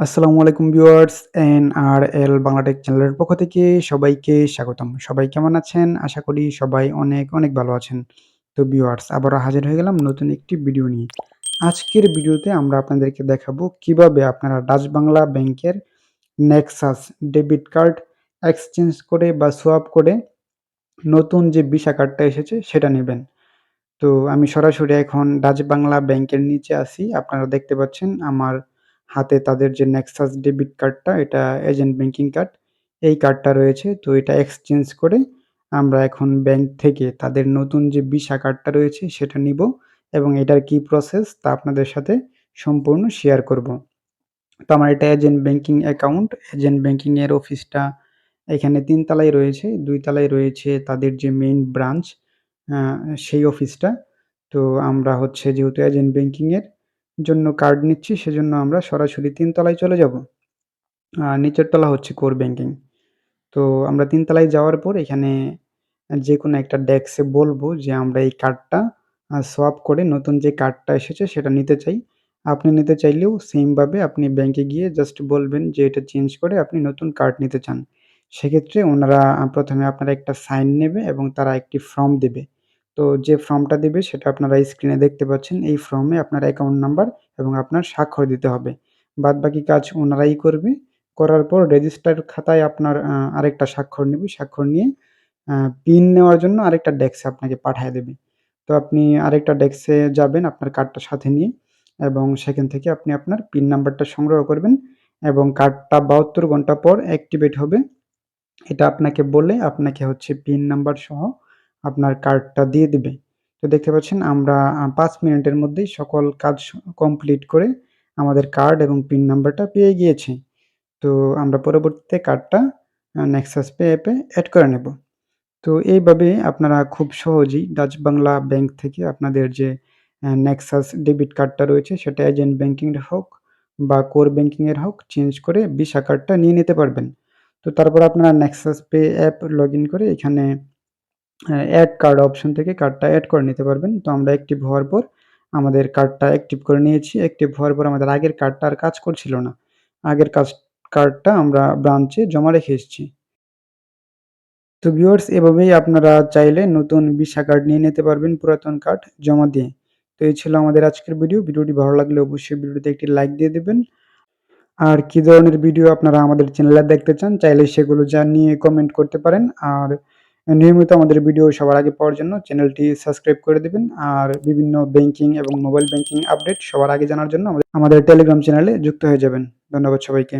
আসসালামু আলাইকুম viewers N R L Banglatech চ্যানেলের পক্ষ থেকে সবাইকে স্বাগতম। সবাই কেমন আছেন? আশা করি সবাই অনেক অনেক ভালো আছেন। তো ভিউয়ার্স, আবারও হাজির হয়ে গেলাম নতুন একটি ভিডিও নিয়ে। আজকের ভিডিওতে আমরা আপনাদেরকে দেখাবো কীভাবে আপনারা ডাচ বাংলা ব্যাংকের নেক্সাস ডেবিট কার্ড এক্সচেঞ্জ করে বা সোয়াপ করে নতুন যে ভিসা কার্ডটা এসেছে সেটা নেবেন। তো আমি সরাসরি এখন ডাচ বাংলা ব্যাংকের নিচে আসি আপনারা দেখতে পাচ্ছেন আমার হাতে তাদের যে নেক্সাস ডেবিট কার্ডটা এটা এজেন্ট ব্যাংকিং কার্ড এই কার্ডটা রয়েছে। তো এটা এক্সচেঞ্জ করে আমরা এখন ব্যাংক থেকে তাদের নতুন যে ভিসা কার্ডটা রয়েছে, সেটা নিব এবং এটার কি প্রসেস তা আপনাদের সাথে সম্পূর্ণ শেয়ার করব। তো আমার এটা এজেন্ট ব্যাংকিং অ্যাকাউন্ট এজেন্ট ব্যাংকিংয়ের অফিসটা এখানে তিন তলায় রয়েছে। দুই তলায় রয়েছে তাদের যে মেইন ব্রাঞ্চ সেই অফিসটা তো আমরা হচ্ছে যেহেতু এজেন্ট ব্যাংকিংয়ের জন্য কার্ড নিচ্ছি, সেজন্য আমরা সরাসরি তিনতলায় চলে যাব। আর নিচের তলা হচ্ছে কোর ব্যাংকিং তো আমরা তিনতলায় যাওয়ার পর এখানে যে কোনো একটা ডেস্কে বলব যে আমরা এই কার্ডটা সোয়াপ করে নতুন যে কার্ডটা এসেছে সেটা নিতে চাই। আপনি নিতে চাইলেও সেমভাবে আপনি ব্যাংকে গিয়ে জাস্ট বলবেন যে এটা চেঞ্জ করে আপনি নতুন কার্ড নিতে চান। সেক্ষেত্রে ওনারা প্রথমে আপনারা একটা সাইন নেবে এবং তারা একটি ফর্ম দেবে। তো যে ফর্মটা দেবে সেটা আপনারা স্ক্রিনে দেখতে পাচ্ছেন। এই ফর্মে আপনার অ্যাকাউন্ট নাম্বার এবং আপনার স্বাক্ষর দিতে হবে। বাদ বাকি কাজ ওনারাই করবে। করার পর রেজিস্টার খাতায় আপনার আরেকটা স্বাক্ষর নেবে। স্বাক্ষর নিয়ে পিন নেওয়ার জন্য আরেকটা ডেস্কে আপনাকে পাঠিয়ে দেবে। তো আপনি আরেকটা ডেস্কে যাবেন আপনার কার্ডটা সাথে নিয়ে এবং সেখান থেকে আপনি আপনার পিন নাম্বারটা সংগ্রহ করবেন এবং কার্ডটা বাহাত্তর ঘণ্টা পর অ্যাক্টিভেট হবে। এটা আপনাকে বলে আপনাকে হচ্ছে পিন নাম্বার সহ আপনার কার্ডটা দিয়ে দিবে। তো দেখতে পাচ্ছেন আমরা পাঁচ মিনিটের মধ্যেই সকল কাজ কমপ্লিট করে আমাদের কার্ড এবং পিন নাম্বারটা পেয়ে গিয়েছি। তো আমরা পরবর্তীতে কার্ডটা নেক্সাস পে অ্যাপে অ্যাড করে নেব। তো এইভাবে আপনারা খুব সহজেই ডাচ বাংলা ব্যাংক থেকে আপনাদের যে নেক্সাস ডেবিট কার্ডটা রয়েছে, সেটা এজেন্ট ব্যাংকিংয়ের হোক বা কোর ব্যাংকিংয়ের হোক চেঞ্জ করে ভিসা কার্ডটা নিয়ে নিতে পারবেন। তো তারপর আপনারা নেক্সাস পে অ্যাপ লগ করে এখানে অ্যাড কার্ড অপশন থেকে কার্ডটা অ্যাড করে নিতে পারবেন। তো আমরা অ্যাক্টিভ হওয়ার পর আমাদের কার্ডটা অ্যাক্টিভ করে নিয়েছি। অ্যাক্টিভ হওয়ার পর আমাদের আগের কার্ডটা আর কাজ করছিল না। আগের কাজ কার্ডটা আমরা ব্রাঞ্চে জমা রেখে এসেছি। তো ভিউয়ার্স এভাবেই আপনারা চাইলে নতুন ভিসা কার্ড নিয়ে নিতে পারবেন, পুরাতন কার্ড জমা দিয়ে। তো এই ছিল আমাদের আজকের ভিডিও ভিডিওটি ভালো লাগলে অবশ্যই ভিডিওতে একটি লাইক দিয়ে দেবেন। আর কি ধরনের ভিডিও আপনারা আমাদের চ্যানেলে দেখতে চান, চাইলে সেগুলো জানিয়ে কমেন্ট করতে পারেন। আর নিয়মিত আমাদের ভিডিও সবার আগে পাওয়ার জন্য চ্যানেলটি সাবস্ক্রাইব করে দেবেন। আর বিভিন্ন ব্যাংকিং এবং মোবাইল ব্যাংকিং আপডেট সবার আগে জানার জন্য আমাদের টেলিগ্রাম চ্যানেলে যুক্ত হয়ে যাবেন। ধন্যবাদ সবাইকে।